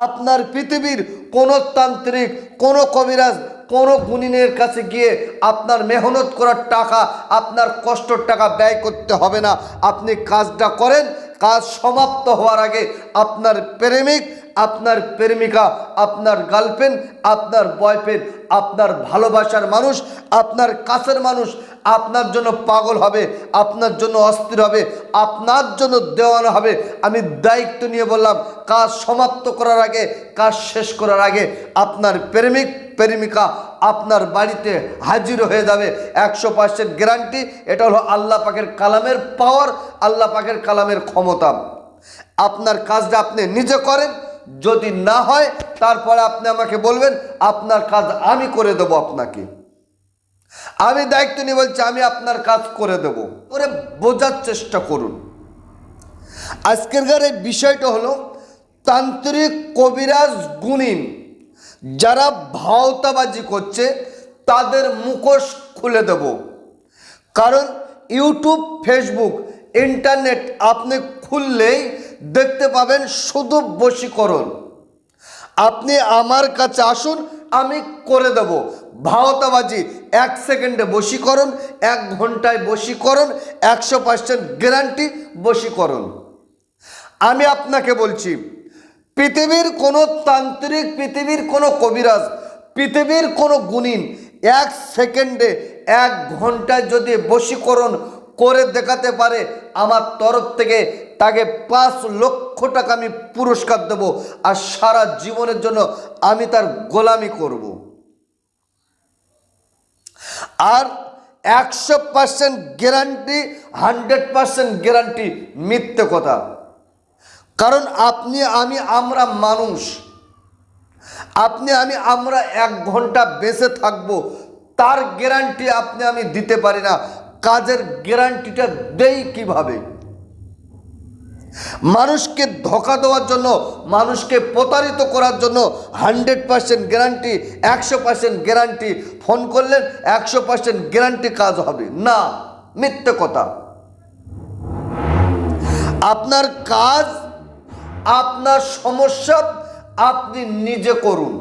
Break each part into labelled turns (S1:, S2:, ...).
S1: আপনার পৃথিবীর কোনো তান্ত্রিক, কোনো কবিরাজ, কোন গুণিনের কাছে গিয়ে আপনার মেহনত করার টাকা, আপনার কষ্টর টাকা ব্যয় করতে হবে না। আপনি কাজটা করেন, কাজ সমাপ্ত হওয়ার আগে আপনার প্রেমিক আপনার প্রেমিকা, আপনার গার্লফ্রেন্ড আপনার বয়ফ্রেন্ড আপনার ভালোবাসার মানুষ, আপনার কাছের মানুষ, আপনার জন্য পাগল হবে, আপনার জন্য অস্থির হবে, আপনার জন্য দেওয়ানো হবে। আমি দায়িত্ব নিয়ে বললাম, কাজ সমাপ্ত করার আগে, কাজ শেষ করার আগে আপনার প্রেমিক, প্রেমিকা আপনার বাড়িতে হাজির হয়ে যাবে। একশো পার্সেন্ট গ্যারান্টি এটা হলো আল্লাহ পাকের কালামের পাওয়ার আল্লাহ পাকের কালামের ক্ষমতা। আপনার কাজটা আপনি নিজে করেন যদি না হয়, তারপরে আপনি আমাকে বলবেন, আপনার কাজ আমি করে দেবো আপনাকে। আমি দায়িত্ব নিয়ে বলছি, আমি আপনার কাজ করে দেব। করে বোঝার চেষ্টা করুন। আজকেরকার এই বিষয়টা হলো, তান্ত্রিক কবিরাজ গুণিন, যারা ভাওতাবাজি করছে, তাদের মুখোশ খুলে দেব। কারণ, ইউটিউব, ফেসবুক, ইন্টারনেট আপনি খুললেই দেখতে পাবেন শুধু বশীকরণ। আপনি আমার কাছে আসুন, আমি করে দেব। ভাওতাবাজি, এক সেকেন্ডে বশীকরণ, এক ঘন্টায় বশীকরণ, একশো পার্সেন্ট গ্যারান্টি বশীকরণ। আমি আপনাকে বলছি, পৃথিবীর কোনো তান্ত্রিক, পৃথিবীর কোনো কবিরাজ, পৃথিবীর কোনো গুণিন এক সেকেন্ডে, এক ঘন্টায় যদি বশীকরণ করে দেখাতে পারে আমার তরফ থেকে তাকে পাঁচ লক্ষ টাকা আমি পুরস্কার দেব আর সারা জীবনের জন্য আমি তার গোলামি করব। আর একশো percent guarantee, hundred percent guarantee মিথ্যে কথা। কারণ আপনি, আমি, আমরা মানুষ। আপনি, আমি, আমরা এক ঘণ্টা বেঁচে থাকব, তার গ্যারান্টি আপনি, আমি দিতে পারি না। কাজের গ্যারান্টিটা দেই কীভাবে? মানুষকে ধোকা দেওয়ার জন্য, মানুষকে প্রতারিত করার জন্য হান্ড্রেড পার্সেন্ট গ্যারান্টি একশো পার্সেন্ট গ্যারান্টি ফোন করলেন, একশো পার্সেন্ট গ্যারান্টি কাজ হবে। না, মিথ্যে কথা। আপনার কাজ, আপনার সমস্যা আপনি নিজে করুন।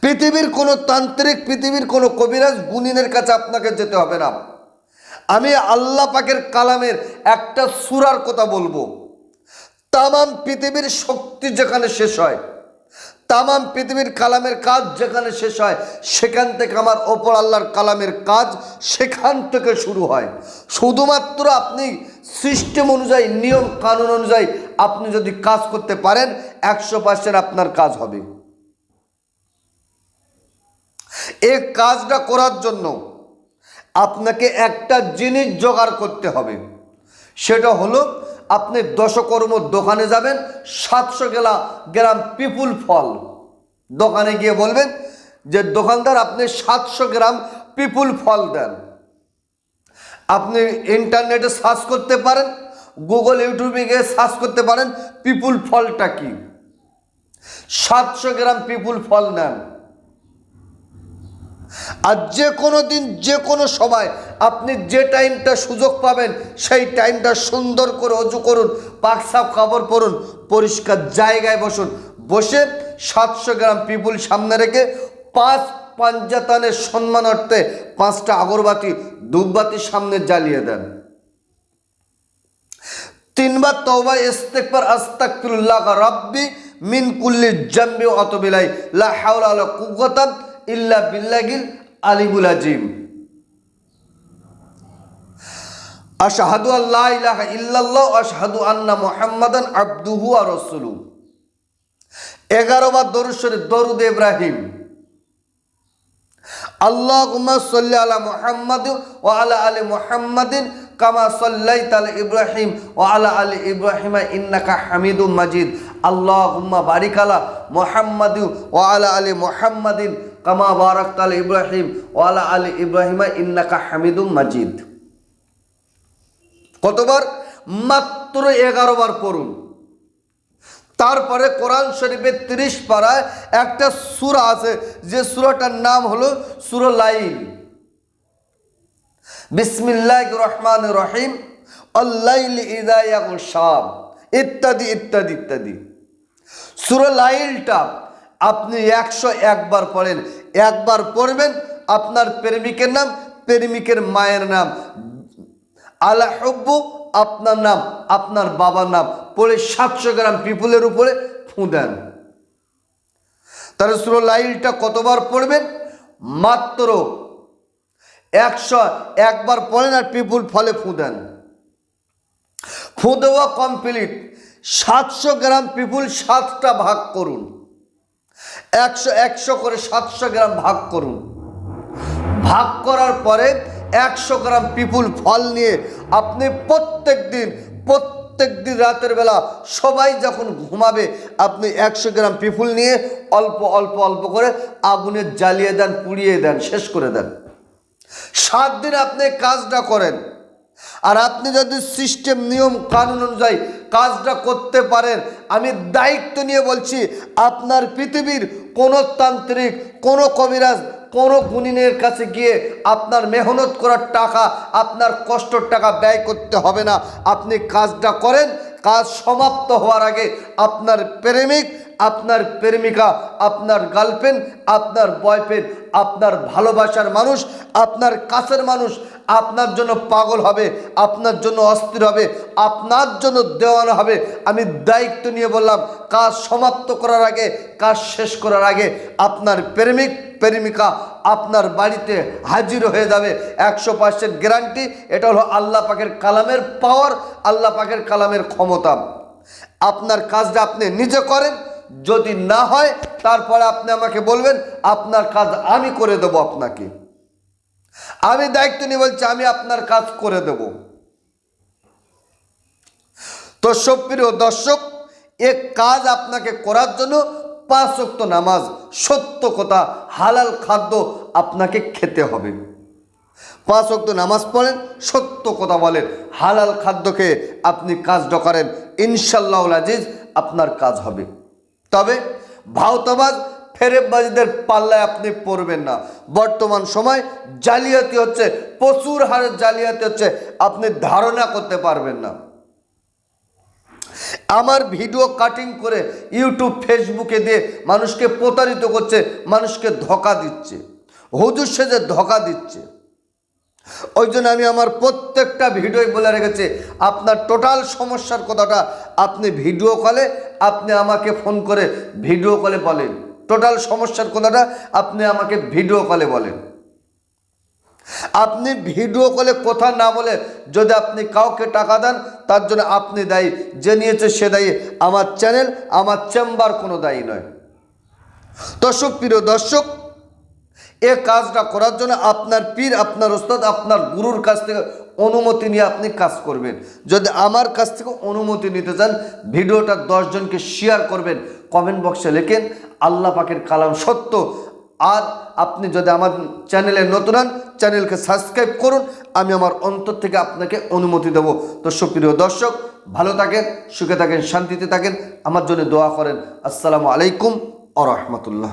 S1: পৃথিবীর কোনো তান্ত্রিক, পৃথিবীর কোনো কবিরাজ গুণিনের কাছে আপনাকে যেতে হবে না। আমি আল্লাহ পাকের কালামের একটা সুরার কথা বলব। তামাম পৃথিবীর শক্তি যেখানে শেষ হয়, তামাম পৃথিবীর কালামের কাজ যেখানে শেষ হয়, সেখান থেকে আমার ওপর আল্লাহর কালামের কাজ সেখান থেকে শুরু হয়। শুধুমাত্র আপনি সিস্টেম অনুযায়ী, নিয়ম, কানুন অনুযায়ী আপনি যদি কাজ করতে পারেন, একশো পার্সেন্ট আপনার কাজ হবে। এই কাজটা করার জন্য আপনাকে একটা জিনিস জোগাড় করতে হবে। সেটা হলো, আপনি দশকর্ম দোকানে যাবেন, সাতশো গেলা গ্রাম পিপুল ফল। দোকানে গিয়ে বলবেন যে, দোকানদার, আপনি সাতশো গ্রাম পিপুল ফল দেন। আপনি ইন্টারনেটে সার্চ করতে পারেন, গুগল ইউটিউবে গিয়ে সার্চ করতে পারেন, পিপুল ফলটা কি। সাতশো গ্রাম পিপুল ফল নেন। আর যে কোনো দিন, যে কোনো সময় আপনি যে টাইমটা সুযোগ পাবেন, সেই টাইমটা সুন্দর করে অজু করুন পাকসাপ কাপড় পরুন, পরিষ্কার জায়গায় বসুন। বসে সাতশো গ্রাম পিপুল সামনে রেখে পাঁচ পাঞ্জাতানের সম্মানার্থে পাঁচটা আগরবাতি ধূপবাতি সামনে জ্বালিয়ে দেন। তিনবার তওবা ইস্তেকবার আস্তাগফিরুল্লাহ, রাব্বি মিন কুল্লি জাম্বি অতবিলাই লা হাওলা ওয়ালা ইল্লা বিল্লাহিল আলিমুল আজিম। আশহাদু আল্লা ইলাহা ইল্লাল্লাহ আশহাদু আন্না মুহাম্মাদান আবদুহু ওয়া রাসূলুহু। 11 বার দরুদ শরীফ, দরুদ ইব্রাহিম। আল্লাহুম্মা সাল্লি আলা মুহাম্মাদ ওয়া আলা আলি মুহাম্মাদিন কামা সাল্লাইতা আলা ইব্রাহিম ওয়া আলা আলি ইব্রাহিম ইন্নাকা হামিদুম মাজিদ। আল্লাহুম্মা বারিক আলা মুহাম্মাদ ওয়া আলা আলি মুহাম্মাদিন কামা বারাকতা আলা ইব্রাহিম ওয়ালা আলি ইব্রাহিম ইন্নাকা হামিদুম মাজিদ। কতবার? মাত্র এগারো বার পড়ুন। তারপরে কোরআন শরীফের তিরিশ পাড়ায় একটা সুরা আছে, যে সুরাটার নাম হলো সুর লাইল। বিসমিল্লাহ রহমান রহিম। অল্লাইল ইদায়াকুল শাম। ইত্যাদি ইত্যাদি ইত্যাদি। সুর লাইলটা আপনি একশো একবার পড়েন, একবার পড়বেন, আপনার প্রেমিকের নাম, প্রেমিকের মায়ের নাম। আলা হব্বু, আপনার নাম, আপনার বাবার নাম। পড়ে সাতশো গ্রাম পিপুলের উপরে ফুঁ দেন। তাহলে সুরো লাইলটা কতবার পড়বেন? মাত্র একশো একবার পড়েন আর পিপুল ফলে ফুঁ দেন। ফুঁ দেওয়া কমপ্লিট সাতশো গ্রাম পিপুল সাতটা ভাগ করুন। একশো একশো করে সাতশো গ্রাম ভাগ করুন। ভাগ করার পরে একশো গ্রাম পিপুল ফল নিয়ে আপনি প্রত্যেক দিন প্রত্যেক দিন রাতের বেলা সবাই যখন ঘুমাবে, আপনি একশো গ্রাম পিপুল নিয়ে অল্প অল্প অল্প করে আগুনে জ্বালিয়ে দেন, পুড়িয়ে দেন, শেষ করে দেন। সাত দিন আপনি কাজটা করেন। আর আপনি যদি সিস্টেম, নিয়ম, কানুন অনুযায়ী কাজটা করতে পারেন, আমি দায়িত্ব নিয়ে বলছি, আপনার পৃথিবীর কোনো তান্ত্রিক, কোনো কবিরাজ, কোনো গুণিনের কাছে গিয়ে আপনার মেহনত করার টাকা, আপনার কষ্টর টাকা ব্যয় করতে হবে না। আপনি কাজটা করেন, কাজ সমাপ্ত হওয়ার আগে আপনার প্রেমিক আপনার প্রেমিকা, আপনার গার্লফ্রেন্ড আপনার বয়ফ্রেন্ড আপনার ভালোবাসার মানুষ, আপনার কাছের মানুষ, আপনার জন্য পাগল হবে, আপনার জন্য অস্থির হবে, আপনার জন্য দেওয়ানো হবে। আমি দায়িত্ব নিয়ে বললাম, কাজ সমাপ্ত করার আগে, কাজ শেষ করার আগে আপনার প্রেমিক, প্রেমিকা আপনার বাড়িতে হাজির হয়ে যাবে। একশো পার্সেন্ট গ্যারান্টি এটা হলো আল্লাহ পাকের কালামের পাওয়ার আল্লাহ পাকের কালামের ক্ষমতা। আপনার কাজটা আপনি নিজে করেন যদি না হয়, তারপরে আপনি আমাকে বলবেন, আপনার কাজ আমি করে দেবো আপনাকে। আমি দায়িত্ব নিয়ে বলছি, আমি আপনার কাজ করে দেব। তো সপ্রিয় দর্শক, এ কাজ আপনাকে করার জন্য পাঁচ নামাজ, সত্য কথা, হালাল খাদ্য আপনাকে খেতে হবে। পাঁচ নামাজ পড়েন, সত্য কথা বলেন, হালাল খাদ্যকে আপনি কাজটা করেন ইনশাল্লাহ আজিজ আপনার কাজ হবে। তবে ভাওতাবাজ, ফেরেববাজীদের পাল্লায় আপনি পড়বেন না। বর্তমান সময় জালিয়াতি হচ্ছে, প্রচুর হারে জালিয়াতি হচ্ছে, আপনি ধারণা করতে পারবেন না। আমার ভিডিও কাটিং করে ইউটিউব, ফেসবুকে দিয়ে মানুষকে প্রতারিত করছে, মানুষকে ধোকা দিচ্ছে। হুজুর সেজে ধোকা দিচ্ছে। ওই জন্য আমি আমার প্রত্যেকটা ভিডিওই বলে রেখেছি, আপনার টোটাল সমস্যার কথাটা আপনি ভিডিও কলে আপনি আমাকে ফোন করে ভিডিও কলে বলেন। টোটাল সমস্যার কথাটা আপনি আমাকে ভিডিও কলে বলেন। আপনি ভিডিও কলে কথা না বলে যদি আপনি কাউকে টাকা দেন, তার জন্য আপনি দায়ী। যে নিয়েছে সে দায়ী। আমার চ্যানেল আমার চেম্বার কোনো দায়ী নয়। দর্শক, প্রিয় দর্শক এ কাজটা করার জন্য আপনার পীর, আপনার ওস্তাদ, আপনার গুরুর কাছ থেকে অনুমতি নিয়ে আপনি কাজ করবেন। যদি আমার কাছ থেকে অনুমতি নিতে চান, ভিডিওটা দশজনকে শেয়ার করবেন কমেন্ট বক্সে লেখেন, আল্লাহ পাকের কালাম সত্য। আর আপনি যদি আমার চ্যানেলে নতুন হন চ্যানেলকে সাবস্ক্রাইব করুন, আমি আমার অন্তর থেকে আপনাকে অনুমতি দেব। তো সুপ্রিয় দর্শক, ভালো থাকেন, সুখে থাকেন, শান্তিতে থাকেন, আমার জন্য দোয়া করেন। আসসালামু আলাইকুম আ রহমতুল্লাহ।